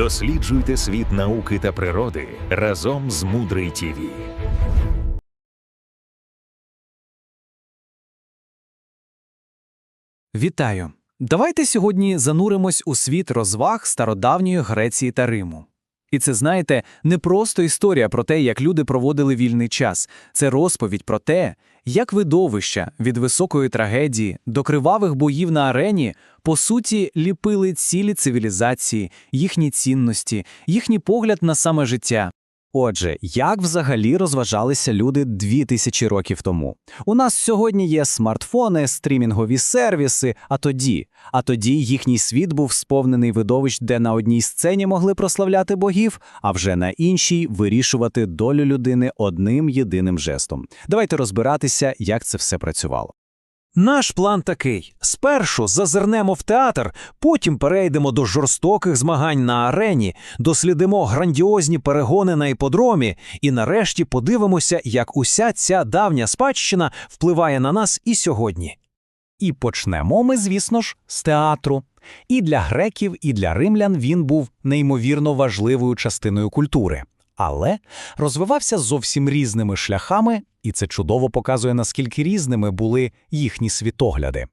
Досліджуйте світ науки та природи разом з Мудрий ТІВІ. Вітаю! Давайте сьогодні зануримось у світ розваг стародавньої Греції та Риму. І це, знаєте, не просто історія про те, як люди проводили вільний час. Це розповідь про те, як видовища від високої трагедії до кривавих боїв на арені по суті ліпили цілі цивілізації, їхні цінності, їхній погляд на саме життя. Отже, як взагалі розважалися люди дві тисячі років тому? У нас сьогодні є смартфони, стрімінгові сервіси, а тоді, а тоді їхній світ був сповнений видовищ, де на одній сцені могли прославляти богів, а вже на іншій вирішувати долю людини одним єдиним жестом. Давайте розбиратися, як це все працювало. Наш план такий: спершу зазирнемо в театр, потім перейдемо до жорстоких змагань на арені, дослідимо грандіозні перегони на іподромі, і нарешті подивимося, як уся ця давня спадщина впливає на нас і сьогодні. І почнемо ми, звісно ж, з театру. І для греків, і для римлян він був неймовірно важливою частиною культури. Але розвивався зовсім різними шляхами, і це чудово показує, наскільки різними були їхні світогляди.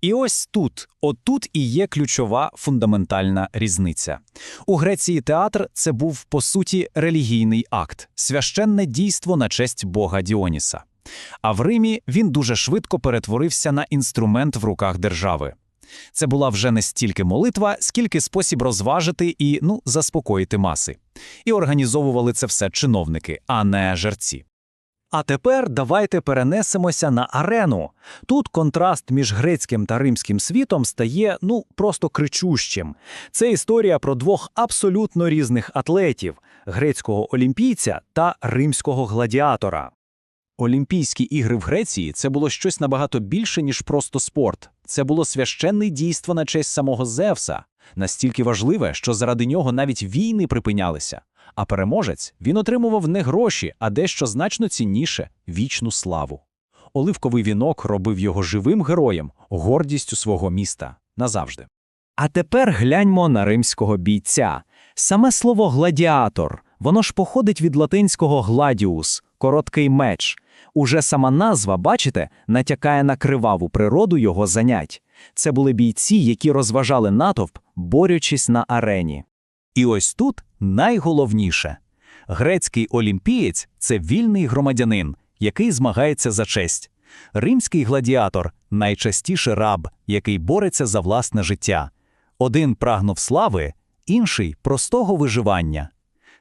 І ось тут, отут і є ключова фундаментальна різниця. У Греції театр це був по суті релігійний акт, священне дійство на честь бога Діоніса. А в Римі він дуже швидко перетворився на інструмент в руках держави. Це була вже не стільки молитва, скільки спосіб розважити і ну, заспокоїти маси. І організовували це все чиновники, а не жерці. А тепер давайте перенесемося на арену. Тут контраст між грецьким та римським світом стає ну просто кричущим. Це історія про двох абсолютно різних атлетів грецького олімпійця та римського гладіатора. Олімпійські ігри в Греції це було щось набагато більше, ніж просто спорт. Це було священне дійство на честь самого Зевса, настільки важливе, що заради нього навіть війни припинялися. А переможець він отримував не гроші, а дещо значно цінніше вічну славу. Оливковий вінок робив його живим героєм, гордістю свого міста назавжди. А тепер гляньмо на римського бійця. Саме слово гладіатор, воно ж походить від латинського гладіус, короткий меч. Уже сама назва, бачите, натякає на криваву природу його занять. Це були бійці, які розважали натовп, борючись на арені. І ось тут найголовніше грецький олімпієць це вільний громадянин, який змагається за честь. Римський гладіатор найчастіше раб, який бореться за власне життя. Один прагнув слави, інший простого виживання.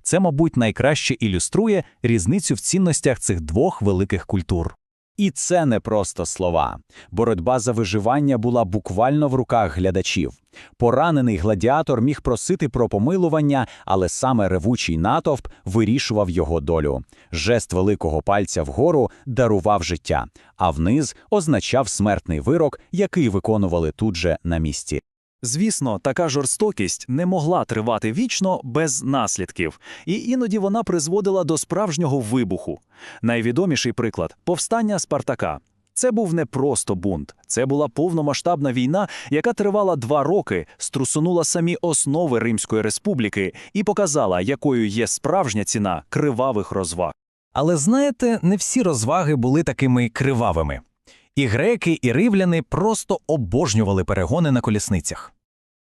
Це, мабуть, найкраще ілюструє різницю в цінностях цих двох великих культур. І це не просто слова. Боротьба за виживання була буквально в руках глядачів. Поранений гладіатор міг просити про помилування, але саме ревучий натовп вирішував його долю. Жест великого пальця вгору дарував життя, а вниз означав смертний вирок, який виконували тут же на місці. Звісно, така жорстокість не могла тривати вічно без наслідків, і іноді вона призводила до справжнього вибуху. Найвідоміший приклад повстання Спартака. Це був не просто бунт, це була повномасштабна війна, яка тривала два роки, струсунула самі основи Римської республіки і показала, якою є справжня ціна кривавих розваг. Але знаєте, не всі розваги були такими кривавими. І греки, і ривляни просто обожнювали перегони на колісницях.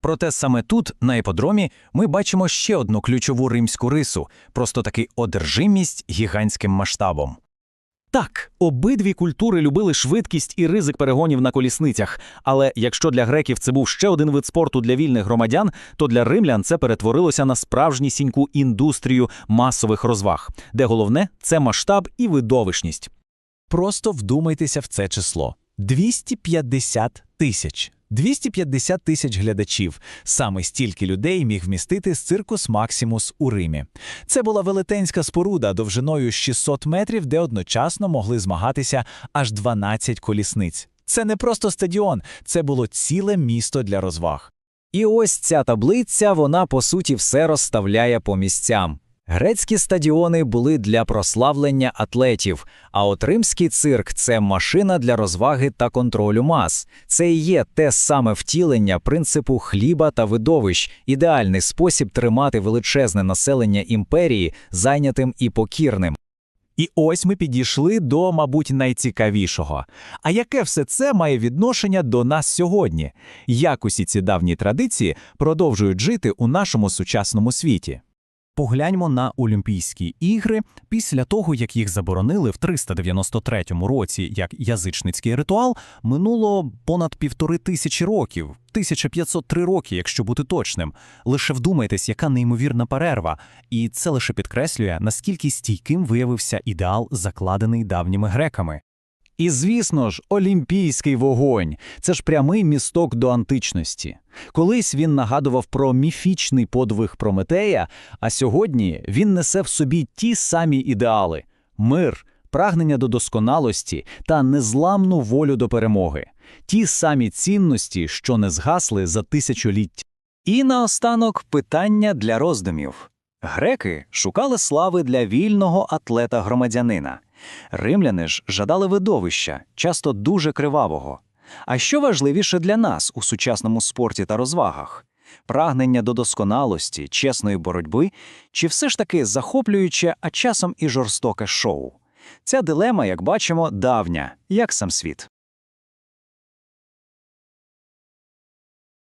Проте саме тут, на іподромі, ми бачимо ще одну ключову римську рису, просто таки одержимість гігантським масштабом. Так, обидві культури любили швидкість і ризик перегонів на колісницях, але якщо для греків це був ще один вид спорту для вільних громадян, то для римлян це перетворилося на справжнісіньку індустрію масових розваг, де головне це масштаб і видовищність. Просто вдумайтеся в це число 250 тисяч. 250 тисяч глядачів. Саме стільки людей міг вмістити з циркус Максимус у Римі. Це була велетенська споруда довжиною 600 метрів, де одночасно могли змагатися аж 12 колісниць. Це не просто стадіон, це було ціле місто для розваг. І ось ця таблиця, вона по суті все розставляє по місцям. Грецькі стадіони були для прославлення атлетів, а от римський цирк це машина для розваги та контролю мас. Це і є те саме втілення принципу хліба та видовищ, ідеальний спосіб тримати величезне населення імперії зайнятим і покірним. І ось ми підійшли до, мабуть, найцікавішого. А яке все це має відношення до нас сьогодні? Як усі ці давні традиції продовжують жити у нашому сучасному світі? Погляньмо на Олімпійські ігри після того, як їх заборонили в 393 році як язичницький ритуал, минуло понад півтори тисячі років, 1503 роки, якщо бути точним. Лише вдумайтесь, яка неймовірна перерва, і це лише підкреслює, наскільки стійким виявився ідеал, закладений давніми греками. І, звісно ж, олімпійський вогонь це ж прямий місток до античності. Колись він нагадував про міфічний подвиг Прометея, а сьогодні він несе в собі ті самі ідеали: мир, прагнення до досконалості та незламну волю до перемоги, ті самі цінності, що не згасли за тисячоліття. І наостанок питання для роздумів. Греки шукали слави для вільного атлета-громадянина. Римляни ж жадали видовища, часто дуже кривавого. А що важливіше для нас у сучасному спорті та розвагах? Прагнення до досконалості, чесної боротьби, чи все ж таки захоплююче, а часом і жорстоке шоу? Ця дилема, як бачимо, давня, як сам світ.